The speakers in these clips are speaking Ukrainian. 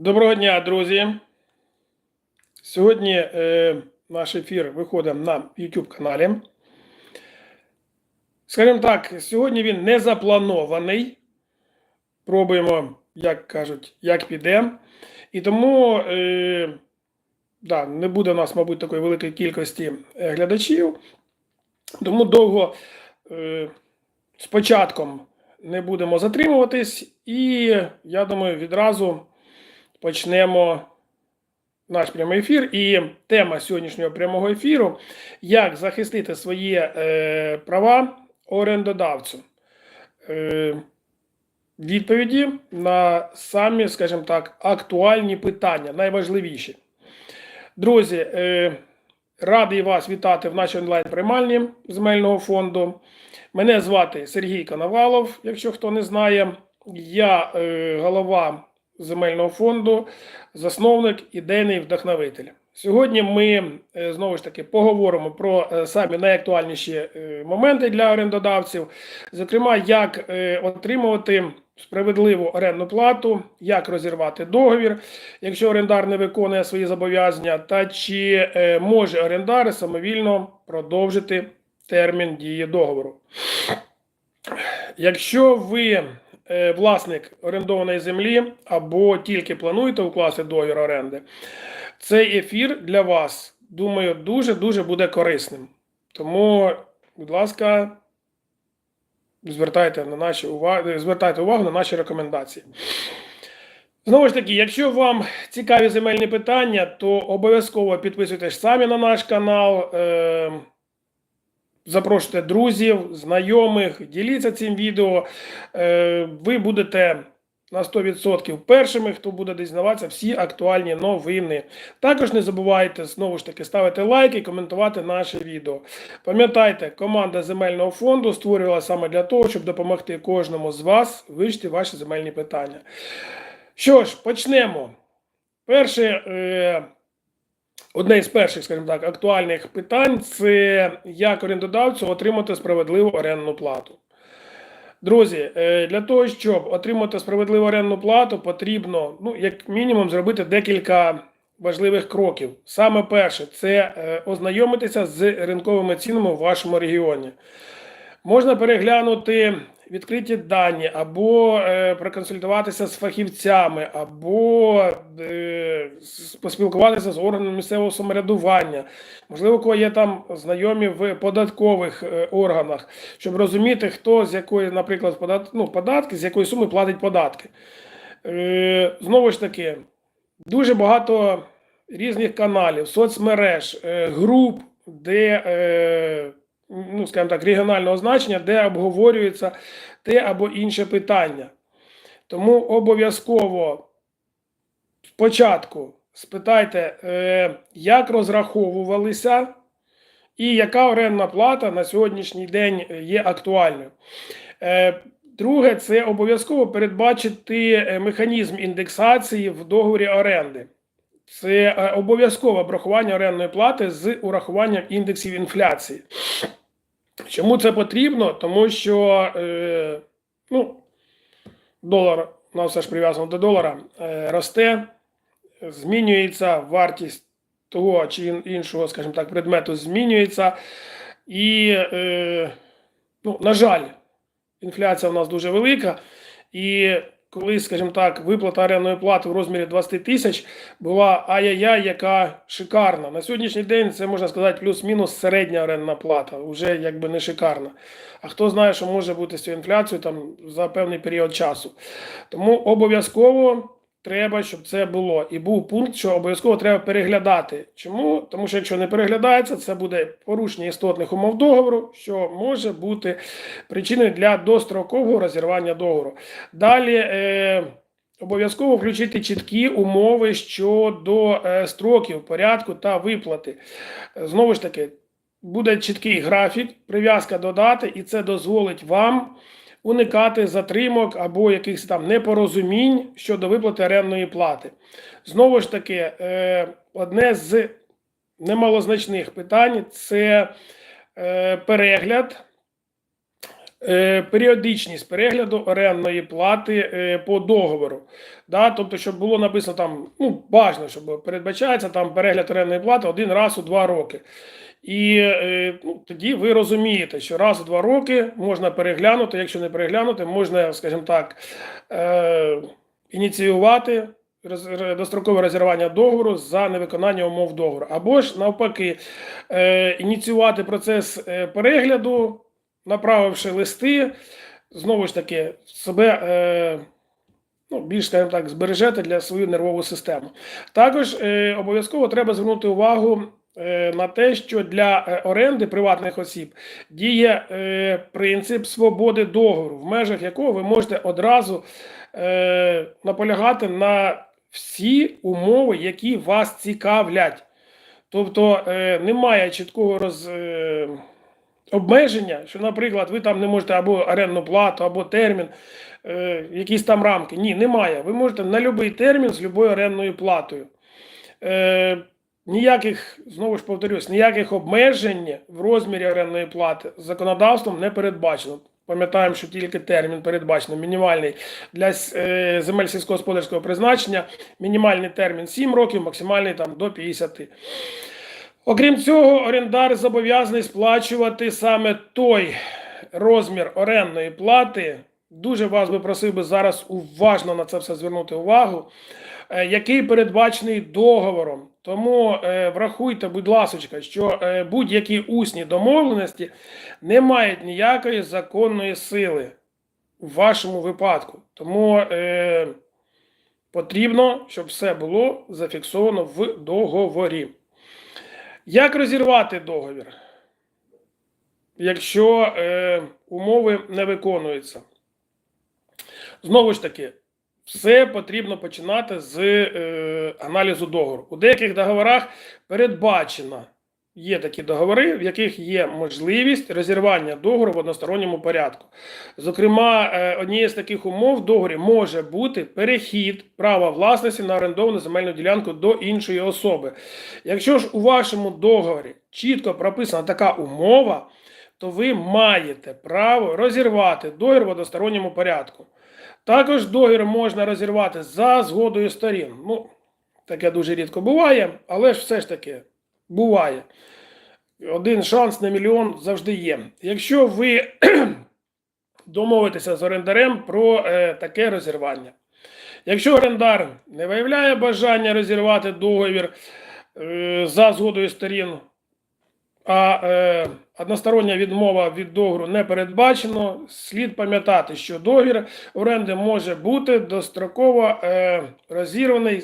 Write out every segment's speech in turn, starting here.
Доброго дня, друзі. Сьогодні е, наш ефір виходить на YouTube каналі. Скажімо так, сьогодні він не запланований. Пробуємо, як кажуть, як піде. І тому е, да, не буде у нас, мабуть, такої великої кількості е, глядачів. Тому довго е, з не будемо затримуватись, і я думаю, відразу почнемо наш прямий ефір. І тема сьогоднішнього прямого ефіру: як захистити свої е, права орендодавцю. Е, відповіді на самі, скажімо так, актуальні питання, найважливіші. Друзі, е, радий вас вітати в нашій онлайн-приймальні земельного фонду. Мене звати Сергій Коновалов, якщо хто не знає. Я е, голова земельного фонду, засновник ідейний вдохновитель. Сьогодні ми е, знову ж таки поговоримо про е, самі найактуальніші е, моменти для орендодавців, зокрема, як отримувати справедливу орендну плату, як розірвати договір, якщо орендар не виконує свої зобов'язання, та чи може орендар самовільно продовжити термін дії договору. Якщо ви власник орендованої землі або тільки плануєте укласти договір оренди, цей ефір для вас, думаю, дуже-дуже буде корисним. Тому, будь ласка, звертайте, на наші уваги, звертайте увагу на наші рекомендації. Знову ж таки, якщо вам цікаві земельні питання, то обов'язково підписуйтесь самі на наш канал. Е, запрошуйте друзів, знайомих, діліться цим відео. Е, Ви будете на 100% першими, хто буде дізнаватися всі актуальні новини. Також не забувайте знову ж таки ставити лайки коментувати наше відео. Пам'ятайте, команда земельного фонду створювалася саме для того, щоб допомогти кожному з вас вирішити ваші земельні питання. Що ж, почнемо. Перше. Одне із перших, скажімо так, актуальних питань це як орендодавцю отримати справедливу орендну плату. Друзі, е, для того, щоб отримати справедливу орендну плату, потрібно, ну, як мінімум, зробити декілька важливих кроків. Саме перше це е, ознайомитися з ринковими цінами в вашому регіоні. Можна переглянути відкриті дані, або е, проконсультуватися з фахівцями, або е, поспілкуватися з органами місцевого самоврядування. Можливо, кого є там знайомі в податкових е, органах, щоб розуміти, хто з якої, наприклад, подат... ну, податки, з якої суми платить податки. Е, знову ж таки, дуже багато різних каналів, соцмереж, е, груп, де. Е, ну, скажімо так, регіонального значення, де обговорюється те або інше питання. Тому обов'язково спочатку спитайте, е, як розраховувалися і яка орендна плата на сьогоднішній день є актуальною. Е, Друге, це обов'язково передбачити е, механізм індексації в договорі оренди. Це обов'язкове обрахування орендної плати з урахуванням індексів інфляції. Чому це потрібно? Тому що е, ну, долар у нас все ж прив'язано до долара, е, росте, змінюється вартість того чи іншого, скажімо так, предмету змінюється. І, е, ну, на жаль, інфляція у нас дуже велика. І коли, скажімо так, виплата арендної плати в розмірі 20 тисяч була ай-яй-яй, яка шикарна. На сьогоднішній день це можна сказати плюс-мінус середня орендна плата, вже якби не шикарна. А хто знає, що може бути з цією інфляцією там за певний період часу. Тому обов'язково треба, щоб це було. І був пункт, що обов'язково треба переглядати. Чому? Тому що якщо не переглядається, це буде порушення істотних умов договору, що може бути причиною для дострокового розірвання договору. Далі. Е, Обов'язково включити чіткі умови щодо е, строків, порядку та виплати. Знову ж таки, буде чіткий графік, прив'язка до дати, і це дозволить вам уникати затримок або якихось там непорозумінь щодо виплати орендної плати. Знову ж таки, е, одне з немалозначних питань це е, перегляд е, періодичність перегляду орендної плати по договору. Тобто, щоб було написано там, ну, бажано, щоб передбачається там перегляд орендної плати один раз у два роки. І е, ну, тоді ви розумієте, що раз у два роки можна переглянути, якщо не переглянути, можна, скажімо так, е, ініціювати дострокове розірвання договору за невиконання умов договору. Або ж навпаки, е, ініціювати процес е, перегляду, направивши листи, знову ж таки, себе. Е, Ну, більш, скажімо так, збережете для свою нервову систему. Також е, обов'язково треба звернути увагу на те, що для е, оренди приватних осіб діє е, принцип свободи договору, в межах якого ви можете одразу е, наполягати на всі умови, які вас цікавлять. Тобто е, немає чіткого роз, е, обмеження, що, наприклад, ви там не можете або орендну плату, або термін, е, якісь там рамки. Ні, немає. Ви можете на будь-який термін з будь-якою орендною платою. Е, ніяких, знову ж повторюсь, ніяких обмежень в розмірі орендної плати законодавством не передбачено. Пам'ятаємо, що тільки термін передбачено мінімальний для е, земель сільськогосподарського призначення, мінімальний термін 7 років, максимальний там до 50. Окрім цього, орендар зобов'язаний сплачувати саме той розмір орендної плати. Дуже вас би просив би зараз уважно на це все звернути увагу, е, який передбачений договором. Тому е, врахуйте, будь ласка, що е, будь-які усні домовленості не мають ніякої законної сили у вашому випадку. Тому е, потрібно, щоб все було зафіксовано в договорі. Як розірвати договір, якщо е, умови не виконуються? Знову ж таки, все потрібно починати з е, аналізу договору. У деяких договорах передбачено, є такі договори, в яких є можливість розірвання договору в односторонньому порядку. Зокрема, е, однією з таких умов в договорі може бути перехід права власності на орендовану земельну ділянку до іншої особи. Якщо ж у вашому договорі чітко прописана така умова, то ви маєте право розірвати договір в односторонньому порядку. Також договір можна розірвати за згодою сторін. Ну, таке дуже рідко буває, але ж все ж таки буває. Один шанс на мільйон завжди є. Якщо ви домовитеся з орендарем про е, таке розірвання. Якщо орендар не виявляє бажання розірвати договір е, за згодою сторін, а е, одностороння відмова від договору не передбачено, слід пам'ятати, що договір оренди може бути достроково е, розірваний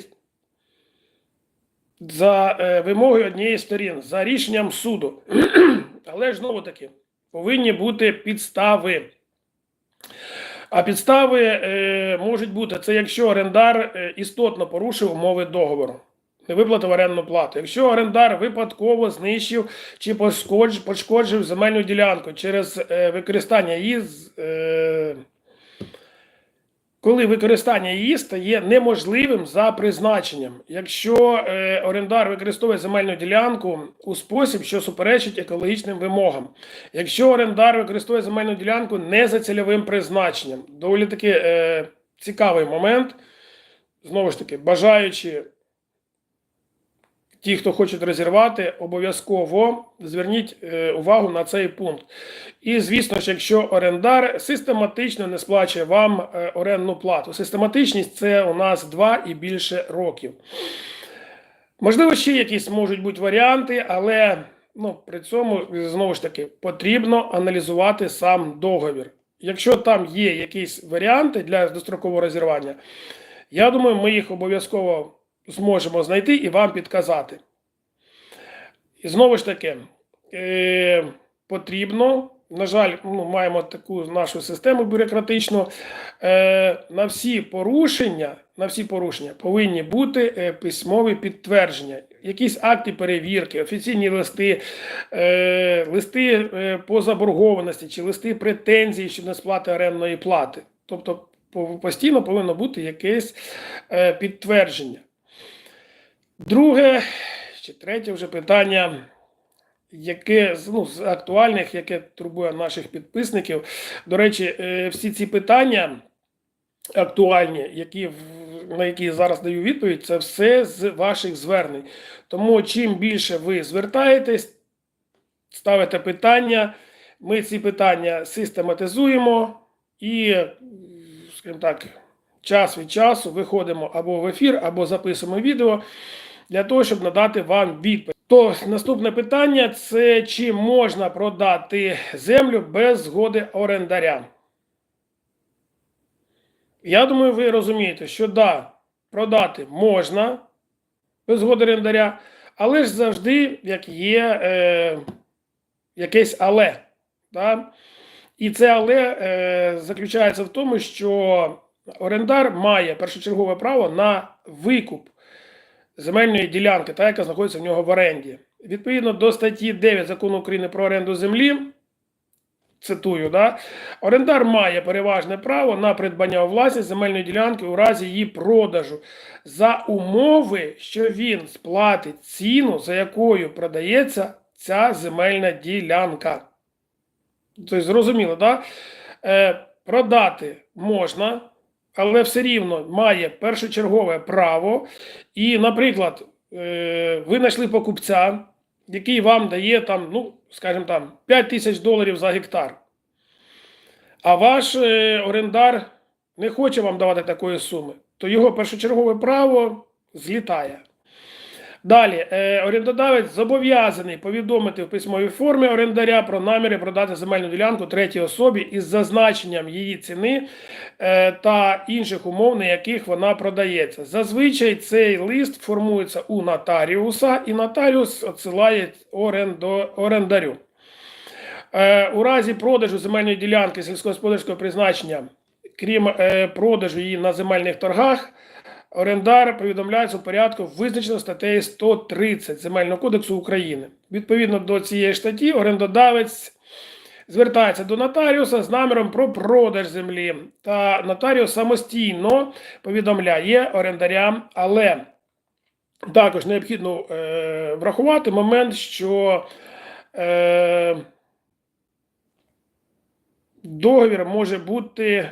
за е, вимогою однієї сторін, за рішенням суду. Але ж знову таки повинні бути підстави. А підстави е, можуть бути це, якщо орендар е, істотно порушив умови договору, виплатив орендну плату. Якщо орендар випадково знищив чи пошкоджив земельну ділянку через е, використання її, е, коли використання її стає неможливим за призначенням, якщо е, орендар використовує земельну ділянку у спосіб, що суперечить екологічним вимогам, якщо орендар використовує земельну ділянку не за цільовим призначенням, доволі таки цікавий момент. Знову ж таки, бажаючи ті, хто хочуть розірвати, обов'язково зверніть е, увагу на цей пункт. І звісно ж, якщо орендар систематично не сплачує вам е, орендну плату. Систематичність це у нас 2 і більше років. Можливо, ще якісь можуть бути варіанти, але ну, при цьому знову ж таки потрібно аналізувати сам договір. Якщо там є якісь варіанти для дострокового розірвання, я думаю, ми їх обов'язково зможемо знайти і вам підказати. І знову ж таки, е, потрібно, на жаль, ну, маємо таку нашу систему бюрократичну. Е, на всі порушення, на всі порушення повинні бути е, письмові підтвердження, якісь акти перевірки, офіційні листи, листи по заборгованості чи листи претензій щодо несплати орендної плати. Тобто постійно повинно бути якесь підтвердження. Друге чи третє вже питання. яке ну, з актуальних, яке турбує наших підписників. До речі, е, всі ці питання актуальні, які, на які я зараз даю відповідь, це все з ваших звернень. Тому чим більше ви звертаєтесь, ставите питання, ми ці питання систематизуємо і, скажімо так, час від часу виходимо або в ефір, або записуємо відео для того, щоб надати вам відповідь. То наступне питання це чи можна продати землю без згоди орендаря? Я думаю, ви розумієте, що да, продати можна без згоди орендаря, але ж завжди як є е, якесь але. Да? І це але е, заключається в тому, що орендар має першочергове право на викуп земельної ділянки, та яка знаходиться в нього в оренді. Відповідно до статті 9 закону України про оренду землі, цитую, да, орендар має переважне право на придбання у власність земельної ділянки у разі її продажу за умови, що він сплатить ціну, за якою продається ця земельна ділянка. Тобто, зрозуміло, да? Е, продати можна, але все рівно має першочергове право. І, наприклад, е, ви знайшли покупця, який вам дає там, ну, скажімо там, 5 тисяч доларів за гектар. А ваш е, орендар не хоче вам давати такої суми, то його першочергове право злітає. Далі, е, орендодавець зобов'язаний повідомити в письмовій формі орендаря про наміри продати земельну ділянку третій особі із зазначенням її ціни е, та інших умов, на яких вона продається. Зазвичай цей лист формується у нотаріуса, і нотаріус відсилає орендо, орендарю. Е, у разі продажу земельної ділянки сільськогосподарського призначення, крім продажу її на земельних торгах, орендар повідомляється у порядку визначено статтею 130 Земельного кодексу України. Відповідно до цієї статті, орендодавець звертається до нотаріуса з наміром про продаж землі, та нотаріус самостійно повідомляє орендарям, але також необхідно е, врахувати момент, що е, договір може бути,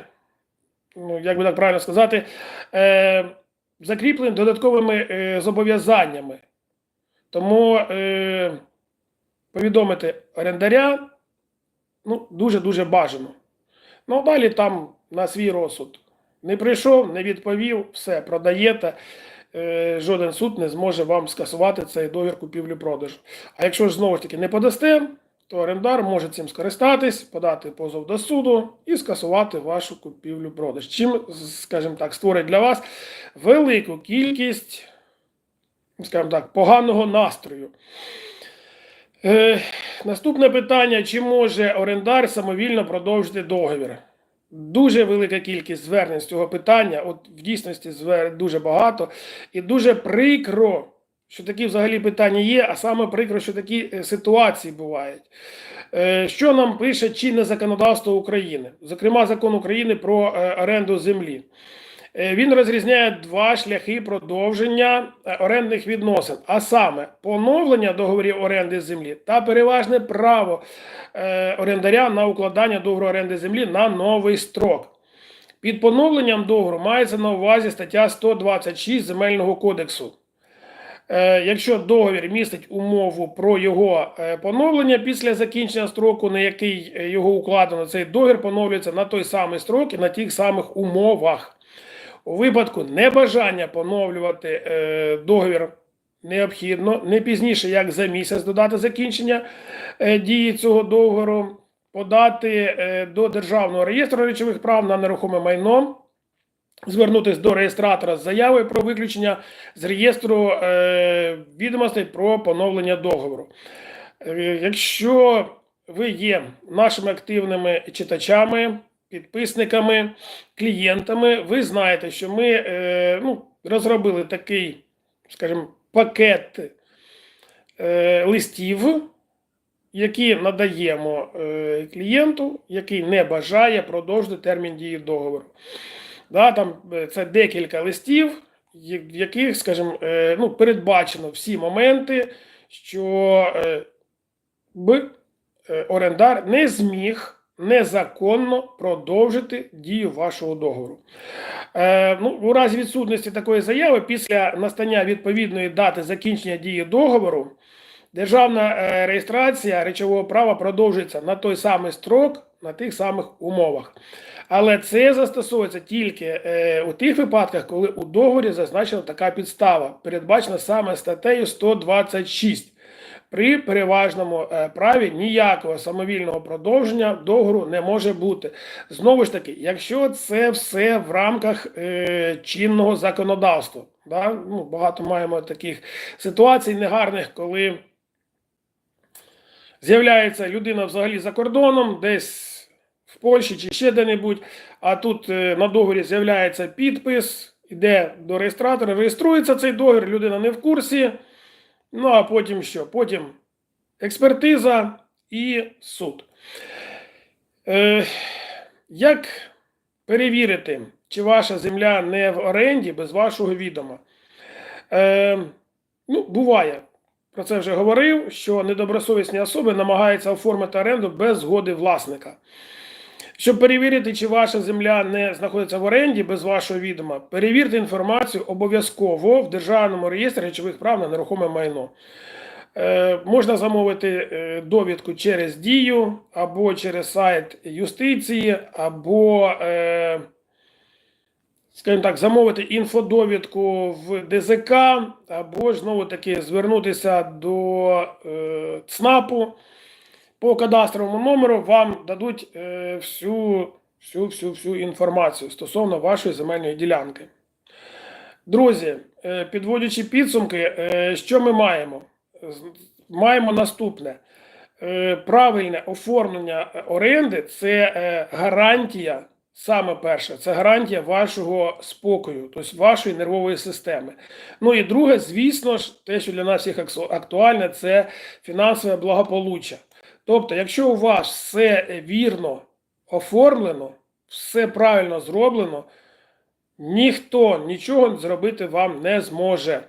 ну, як би так правильно сказати, е, закріплений додатковими е, зобов'язаннями. Тому е, повідомити орендаря ну, дуже-дуже бажано. Ну, далі там на свій розсуд. Не прийшов, не відповів, все, продаєте. Е, жоден суд не зможе вам скасувати цей договір купівлі-продажу. А якщо ж знову ж таки не подасте, то орендар може цим скористатись, подати позов до суду і скасувати вашу купівлю-продаж. Чим, скажімо так, створить для вас велику кількість, скажімо так, поганого настрою. Е, наступне питання: чи може орендар самовільно продовжити договір? Дуже велика кількість звернень з цього питання. От в дійсності дуже багато. І дуже прикро, що такі взагалі питання є, а саме прикро, що такі е, ситуації бувають. Е, Що нам пише чинне законодавство України, зокрема закон України про е, оренду землі. Він розрізняє два шляхи продовження орендних відносин, а саме поновлення договорів оренди землі та переважне право орендаря на укладання договору оренди землі на новий строк. Під поновленням договору мається на увазі стаття 126 Земельного кодексу. Е, Якщо договір містить умову про його е, поновлення після закінчення строку, на який е, його укладено, цей договір поновлюється на той самий строк і на тих самих умовах. У випадку небажання поновлювати договір необхідно не пізніше, як за місяць до дати закінчення дії цього договору, подати до Державного реєстру речових прав на нерухоме майно, звернутися до реєстратора з заявою про виключення з реєстру е, відомостей про поновлення договору. Е, Якщо ви є нашими активними читачами, підписниками, клієнтами, ви знаєте, що ми е, ну, розробили такий, скажімо, пакет е, листів, які надаємо е, клієнту, який не бажає продовжити термін дії договору. Да, там е, це декілька листів, в яких, скажімо, е, ну, передбачено всі моменти, що е, б орендар не зміг незаконно продовжити дію вашого договору. Ну, у разі відсутності такої заяви, після настання відповідної дати закінчення дії договору, державна реєстрація речового права продовжується на той самий строк, на тих самих умовах. Але це застосовується тільки е, у тих випадках, коли у договорі зазначена така підстава, передбачена саме статтею 126. При переважному е, праві ніякого самовільного продовження договору не може бути. Знову ж таки, якщо це все в рамках е, чинного законодавства, да? ну, багато маємо таких ситуацій негарних, коли з'являється людина взагалі за кордоном, десь в Польщі чи ще де-небудь, а тут е, на договорі з'являється підпис, іде до реєстратора, реєструється цей договір, людина не в курсі. Ну а потім що? Потім експертиза і суд. Е, як перевірити, чи ваша земля не в оренді без вашого відома? Е, ну, буває. Про це вже говорив, що недобросовісні особи намагаються оформити оренду без згоди власника. Щоб перевірити, чи ваша земля не знаходиться в оренді без вашого відома, перевірте інформацію обов'язково в Державному реєстрі речових прав на нерухоме майно. Е, можна замовити е, довідку через Дію, або через сайт юстиції, або, е, скажімо так, замовити інфодовідку в ДЗК, або знову таки звернутися до е, ЦНАПу по кадастровому номеру вам дадуть е, всю, всю, всю, всю інформацію стосовно вашої земельної ділянки. Друзі, е, підводячи підсумки, е, що ми маємо? Маємо наступне. Е, Правильне оформлення оренди це е, гарантія, саме перше, це гарантія вашого спокою, тобто вашої нервової системи. Ну і друге, звісно ж, те, що для нас всіх актуальне, це фінансове благополуччя. Тобто, якщо у вас все вірно оформлено, все правильно зроблено, ніхто нічого зробити вам не зможе.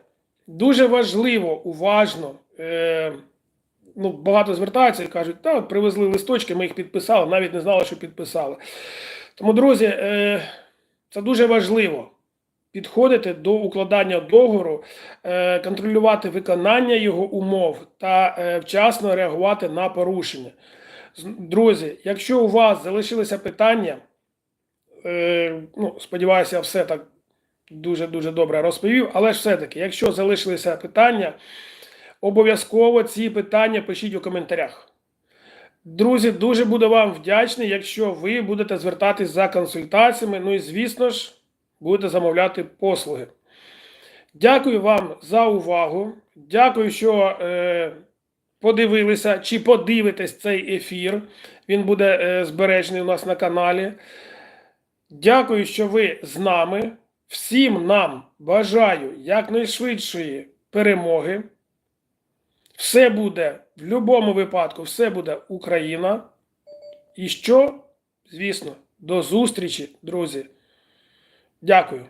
Дуже важливо, уважно. Е, ну, багато звертаються і кажуть, та привезли листочки, ми їх підписали, навіть не знали, що підписали. Тому, друзі, е, це дуже важливо. Підходити до укладання договору, е, контролювати виконання його умов та е, вчасно реагувати на порушення. Друзі, якщо у вас залишилися питання, ну, сподіваюся, я все так дуже-дуже добре розповів, але ж все-таки, якщо залишилися питання, обов'язково ці питання пишіть у коментарях. Друзі, дуже буду вам вдячний, якщо ви будете звертатись за консультаціями. Ну і звісно ж, будете замовляти послуги. Дякую вам за увагу. Дякую, що е, подивилися чи подивитесь цей ефір. Він буде е, збережений у нас на каналі. Дякую, що ви з нами. Всім нам бажаю якнайшвидшої перемоги. Все буде в будь-якому випадку, все буде Україна. І що? Звісно, до зустрічі, друзі. Дякую.